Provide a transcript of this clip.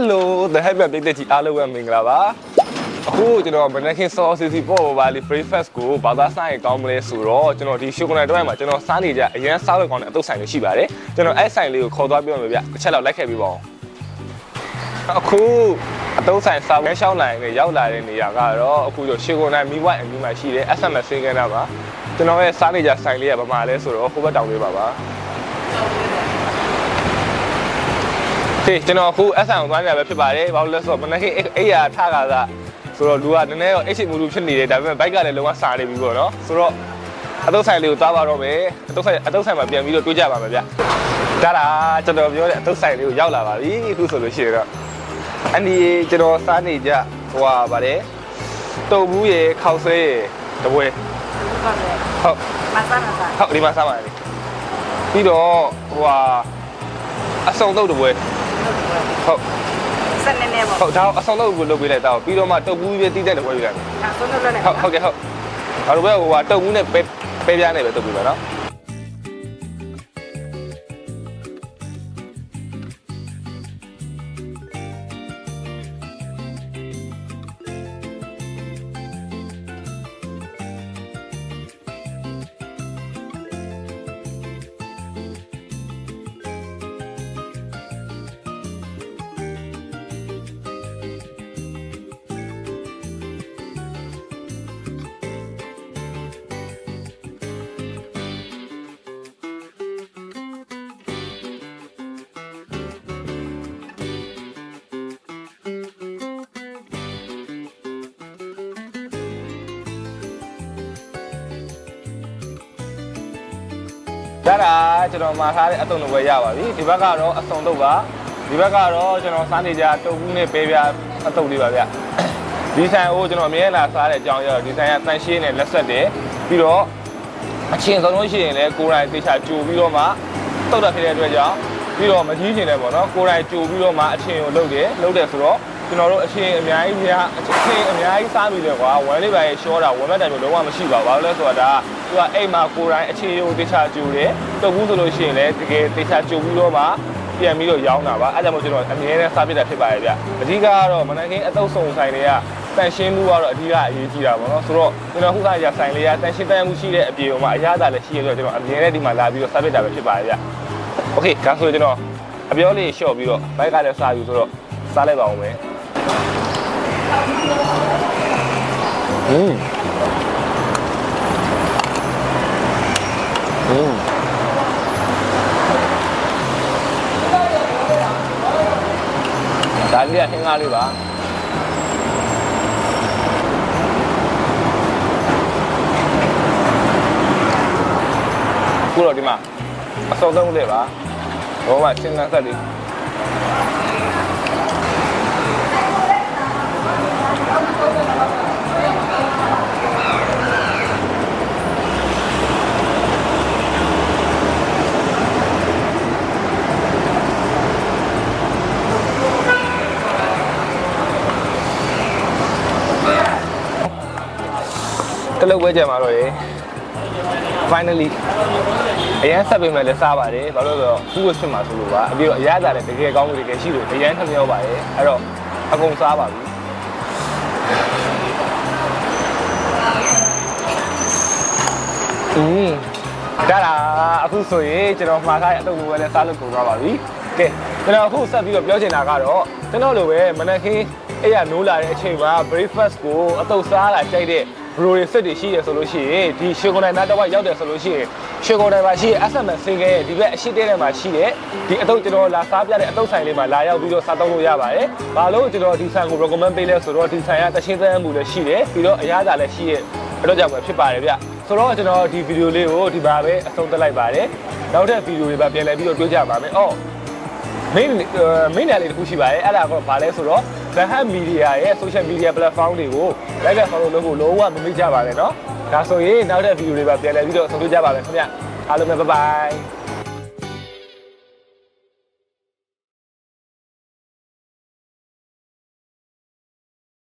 The Happy ပြည်သက်ကြီးအားလုံးပဲမင်္ဂလာပါအခုကျွန်တော်မနက်ခင်းစောစီစီပေါ်ပါလီ breakfast ကိုဘာသာဆိုင်ကောင်းမလဲဆိုတော့ကျွန်တော်ဒီ chocolate တော့မှာကျွန်တော်စားနေကြအရင်စားလို့ကောင်းတဲ့အတုပ်ဆိုင်လေးရှိပါတယ်ကျွန်တော်အဲ့ဆိုင်လေးကိုခေါ်သွားပြမယ်ဗျတစ်ချက်တော့လိုက်ခဲ့ပြီးပါအောင်အခုအတုပ်ဆိုင်စားမဲရှောင်းလိုင်းနဲ့ရောက်လာတဲ့နေရာကတော့အခုကျရှေကုန်နိုင်မိဝိုင်းအမျိုးမှရှိတယ် SMS စင်းကန်းတာပါကျွန်တော်ရဲ့စားနေကြဆိုင်လေးကဘာမှလဲဆိုတော့ဟိုဘက်တောင်လေးပါပါ ဒီကျွန်တော်အခု S အောင်သွားနေတာပဲဖြစ်ပါတယ်။ဘာလို့လဲဆိုတော့မနေ့ကအိယာထကာကဆိုတော့လူကနည်းနည်းတော့အိတ်ချမူလူဖြစ်နေတယ်ဒါပေမဲ့ဘိုက်ကလည်းလုံးဝစားနေပြီပေါ့နော်။ဆိုတော့အတုပ်ဆိုင်လေးကိုသွားပါတော့မယ်။အတုပ်ဆိုင်အတုပ်ဆိုင်မှာပြန်ပြီးတော့တွေးကြပါမယ်ဗျ။ဒါလားကျွန်တော်ပြောတဲ့အတုပ်ဆိုင်လေးကိုရောက်လာပါပြီ။အခုဆိုလို့ရှိရင်တော့အန်ဒီကျွန်တော်စားနေကြဟိုဟာပါတယ်။တုံဘူးရေခောက်ဆွဲရေတပွဲဟုတ်ကဲ့ဟုတ်မဆန်းမဆန်းဟုတ်ဒီမှာစားပါလေ။ပြီးတော့ဟိုဟာအစုံတုပ်တပွဲ ဟုတ်စက်နေနေပေါ့ဟုတ်ဒါအဆောင်တော့ကိုလုပ်ပေးလိုက်တာပြီးတော့မှတုတ်ဘူးပဲတီးတဲ့တပွဲယူလိုက်မယ်အဲဆုံးလို့လည်းဟုတ်ဟုတ်ကဲ့ဟုတ်ဒါလိုပဲဟိုဟာတုတ်ဘူးနဲ့ပဲပဲပြားနဲ့ပဲတုတ်ပေးပါနော် ဒါတာကျွန်တော်မှာထားတဲ့အတုံတစ်ပွဲရပါပြီဒီဘက်ကတော့အစုံတုတ်ပါဒီဘက်ကတော့ကျွန်တော်စားနေကြတုတ်ဘူးနဲ့ပဲပြားအတုတ်လေးပါဗျဒီဆိုင်ကိုကျွန်တော်အမြဲလာစားတဲ့အကြောင်းရတော့ဒီဆိုင်ကတန်ရှင်းနဲ့လက်ဆက်တယ်ပြီးတော့အချင်းဆုံးလို့ရှိရင်လည်းကိုယ်တိုင်သေချာကြိုပြီးတော့မှတုတ်တာဖြစ်တဲ့အတွက်ကြောင့်ပြီးတော့မကြီးချင်တယ်ပေါ့နော်ကိုယ်တိုင်ကြိုပြီးတော့မှအချင်းကိုလုပ်တယ်လုပ်တယ်ဆိုတော့ကျွန်တော်တို့အချင်းအများကြီးများအချင်းအများကြီးစားပြီးတယ်ကွာဝမ်းလေးပါရေရှောတာဝမ်းမတိုင်မျိုးလုံးဝမရှိပါဘူးဘာလို့လဲဆိုတော့ဒါ သူကအိမ်မှာကိုယ်တိုင်အချင်းရုံသေချာကြိုတယ်တုတ်ဘူးဆိုလို့ရှိရင်လည်းတကယ်သေချာကြိုပြီးတော့မှပြန်ပြီးတော့ရောင်းတာပါအဲဒါကြောင့်မို့ကျွန်တော်အမြဲတမ်းစားပြတာဖြစ်ပါရဲ့ဗျအဓိကကတော့မနက်ခင်းအတုပ်ဆောင်ဆိုင်တွေကတန်ရှင်းမှုကတော့အဓိကအရေးကြီးတာပေါ့နော်ဆိုတော့ကျွန်တော်ခုကရဆိုင်လေးကတန်ရှင်းတန်မှုရှိတဲ့အပြေပေါ်မှာအရသာလည်းရှိရဆိုတော့ကျွန်တော်အမြဲတမ်းဒီမှာလာပြီးတော့စားပြတာပဲဖြစ်ပါရဲ့ဗျโอเคဒါဆိုကျွန်တော်အပြောလေးရှော့ပြီးတော့ဘိုက်ကလည်းစားယူဆိုတော့စားလိုက်ပါအောင်မယ်อืม လေးကဟင်းကားလေးပါခုတော့ဒီမှာအစောဆုံးလေးပါဘောမှာရှင်းလန်းဆက်လေး တလုတ်ဝဲကြံပါတော့ရေ finally အရန်ဆက်ပေးမယ်လဲစားပါတယ်ဘာလို့လဲဆိုတော့သူ့ကိုစစ်မှာဆိုလို့ပါအပြီးတော့အရသာလည်းတကယ်ကောင်းမှုတကယ်ရှိလို့အရန်ထမြောက်ပါတယ်အဲ့တော့အကုန်စားပါပြီอืมဒါလားအခုဆိုရင်ကျွန်တော်မှားထားတဲ့အတုပ်ကိုပဲလဲစားလို့ကိုသွားပါပြီကဲကျွန်တော်အခုဆက်ပြီးတော့ပြောချင်တာကတော့ကျွန်တော်လိုပဲမနက်ခင်းအဲ့ရနိုးလာတဲ့အချိန်မှာ breakfast ကိုအတုပ်စားလာကြိုက်တဲ့ ဘရိုတွေစစ်တွေရှိရဆိုလို့ရှိရင်ဒီရွှေကုန်တိုင်းနားတစ်ဝိုက်ရောက်တယ်ဆိုလို့ရှိရင်ရွှေကုန်တိုင်းမှာရှိတဲ့ SMS စင်ကဲရဲ့ဒီဘက်အရှိတဲထဲမှာရှိတဲ့ဒီအတုပ်ကျွန်တော်လာစားပြတဲ့အတုပ်ဆိုင်လေးမှာလာရောက်ပြီးတော့စားသုံးလို့ရပါတယ်။ဘာလို့ကျွန်တော်ဒီဆိုင်ကို recommend ပေးလဲဆိုတော့ဒီဆိုင်ကတချင်းသန်းမှုလည်းရှိတယ်ပြီးတော့အရသာလည်းရှိရဲ့အဲ့တော့ကြောင့်ပဲဖြစ်ပါတယ်ဗျ။ဆိုတော့ကျွန်တော်ဒီဗီဒီယိုလေးကိုဒီပါပဲအဆုံးသတ်လိုက်ပါတယ်။နောက်တဲ့ဗီဒီယိုတွေပါပြန်လည်ပြီးတော့တွေ့ကြပါမယ်။အော် main main နယ်လေးတစ်ခုရှိပါတယ်အဲ့ဒါကဘာလဲဆိုတော့ The Hub Media ရဲ့ social media platform တွေကို like နဲ့ follow လုပ်ဖို့လုံးဝမမေ့ကြပါနဲ့เนาะဒါဆိုရင်နောက်တဲ့ဗီဒီယိုတွေပါပြန်လည်ပြီးတော့ဆုံတွေ့ကြပါမယ်ခင်ဗျအားလုံးပဲ bye bye